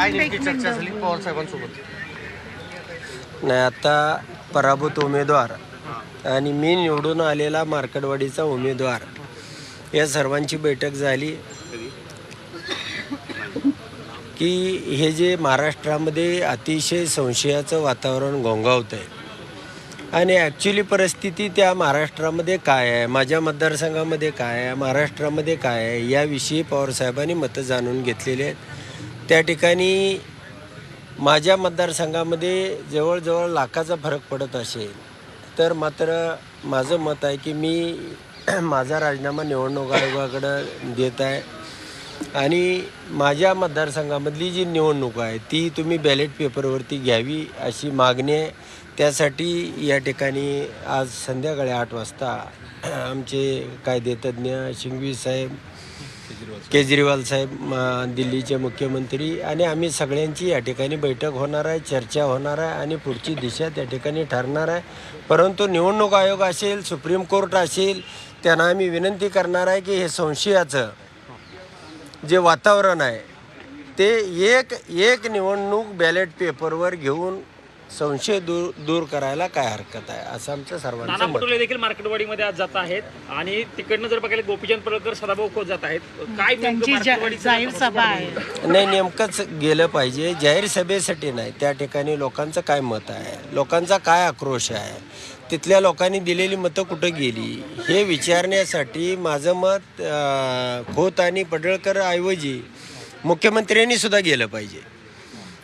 काय नेमकी चर्चा झाली पवार साहेबांसोबत? नाही आता पराभूत उमेदवार आणि मी निवडून आलेला मार्केटवाडीचा उमेदवार. या सर्वांची बैठक झाली. की हे जे महाराष्ट्रामध्ये अतिशय संशयाचं वातावरण घोंगावत आहे. आणि ॲक्च्युली परिस्थिती त्या महाराष्ट्रामध्ये काय आहे? माझ्या मतदारसंघामध्ये काय आहे? महाराष्ट्रामध्ये काय आहे? याविषयी पवारसाहेबांनी मतं जाणून घेतलेली आहेत. त्या ठिकाणी माझ्या मतदारसंघामध्ये जवळजवळ लाखाचा फरक पडत असेल तर मात्र माझं मत आहे की मी माझा राजीनामा निवडणूक आयोगाकडं देत आहे. आणि माझ्या मतदारसंघामधली जी निवडणूक आहे ती तुम्ही बॅलेट पेपरवरती घ्यावी अशी मागणी आहे. त्यासाठी या ठिकाणी आज संध्याकाळी आठ वाजता आमचे कायदेतज्ञ शिंगवी साहेब केजरीवाल साहेब. दिल्लीचे मुख्यमंत्री आणि आम्ही सगळ्यांची या ठिकाणी बैठक होणार आहे चर्चा होणार आहे आणि पुढची दिशा त्या ठिकाणी ठरणार आहे. परंतु निवडणूक आयोग असेल सुप्रीम कोर्ट असेल त्यांना आम्ही विनंती करणार आहे की हे संशयाचं जे वातावरण आहे ते एक एक निवडणूक बॅलेट पेपरवर घेऊन संशय दूर दूर करायला काय हरकत आहे? असं आमचं सर्वांचं मत. पटोले देखील मार्केटवाडीमध्ये आज जात आहेत आणि तिकडनं जर बघायला गोपीचंद पडळकर सदाभाऊ खोत जात आहेत. काय नेमकं त्यांची जा- मार्केटवाडीचं जाहीर सभा आहे. नाही नेमकंच गेलं पाहिजे. जाहीर सभेसाठी नाही त्या ठिकाणी लोकांचं काय मत आहे? लोकांचा काय आक्रोश आहे? तिथल्या लोकांनी दिलेली मतं कुठं गेली? हे विचारण्यासाठी माझं मत अं, खोत आणि पडळकर ऐवजी मुख्यमंत्र्यांनी सुद्धा गेलं पाहिजे.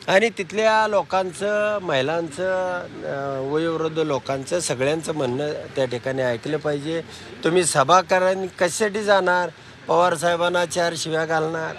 आणि तिथल्या लोकांचं महिलांचं वयोवृद्ध लोकांचं सगळ्यांचं म्हणणं त्या ठिकाणी ऐकलं पाहिजे. तुम्ही सभा करा कशासाठी जाणार? पवारसाहेबांना चार शिव्या घालणार?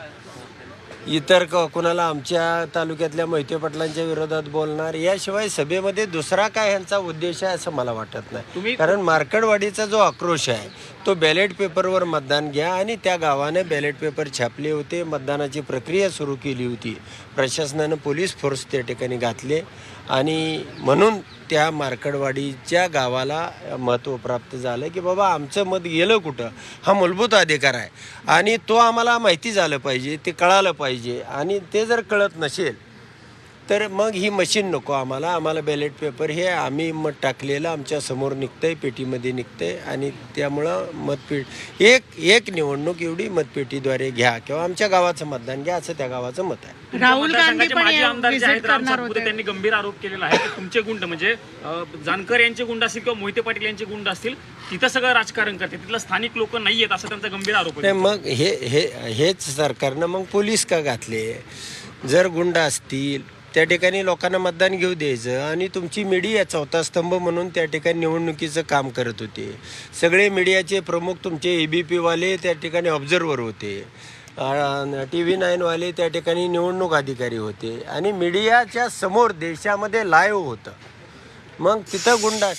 इतर क कुणाला आमच्या तालुक्यातल्या मोहिते पाटलांच्या विरोधात बोलणार? याशिवाय सभेमध्ये दुसरा काय ह्यांचा उद्देश आहे असं मला वाटत नाही. कारण मार्कडवाडीचा जो आक्रोश आहे तो बॅलेट पेपरवर मतदान घ्या आणि त्या गावाने बॅलेट पेपर छापले होते. मतदानाची प्रक्रिया सुरू केली होती. प्रशासनानं पोलीस फोर्स त्या ठिकाणी घातले आणि म्हणून त्या मार्कडवाडीच्या गावाला महत्त्व प्राप्त झालं की बाबा आमचं मत गेलं कुठं? हा मूलभूत अधिकार आहे. आणि तो आम्हाला माहिती झालं पाहिजे ते कळालं पाहिजे आणि ते जर कळत नसेल तर मग ही मशीन नको आम्हाला. आम्हाला बॅलेट पेपर हे आम्ही मत टाकलेलं आमच्यासमोर निघतंय पेटीमध्ये निघतंय आणि त्यामुळं मतपेट एक एक निवडणूक एवढी मतपेटीद्वारे घ्या किंवा आमच्या गावाचं मतदान घ्या असं त्या गावाचं मत आहे. राहुल गांधी माजी आमदार जे विजिट आहेत राम करणार सातपुते होते. त्यांनी गंभीर आरोप केलेला आहे की तुमचे गुंड म्हणजे जानकर यांचे गुंड असतील किंवा मोहिते पाटील यांचे गुंड असतील तिथं सगळं राजकारण करते. तिथलं स्थानिक लोक नाही आहेत असं त्यांचा गंभीर आरोप आहे. नाही मग हे हे हेच सरकारनं मग पोलीस का घातले? जर गुंड असतील त्या ठिकाणी लोकांना मतदान घेऊ द्यायचं आणि तुमची मीडिया चौथा स्तंभ म्हणून त्या ठिकाणी निवडणुकीचं काम करत होते. सगळे मीडियाचे प्रमुख तुमचे ए बी पीवाले त्या ठिकाणी ऑब्झर्वर होते. टी व्ही नाईनवाले त्या ठिकाणी निवडणूक अधिकारी होते. आणि मीडियाच्या समोर देशामध्ये लाईव्ह होतं. मग तिथं गुंडा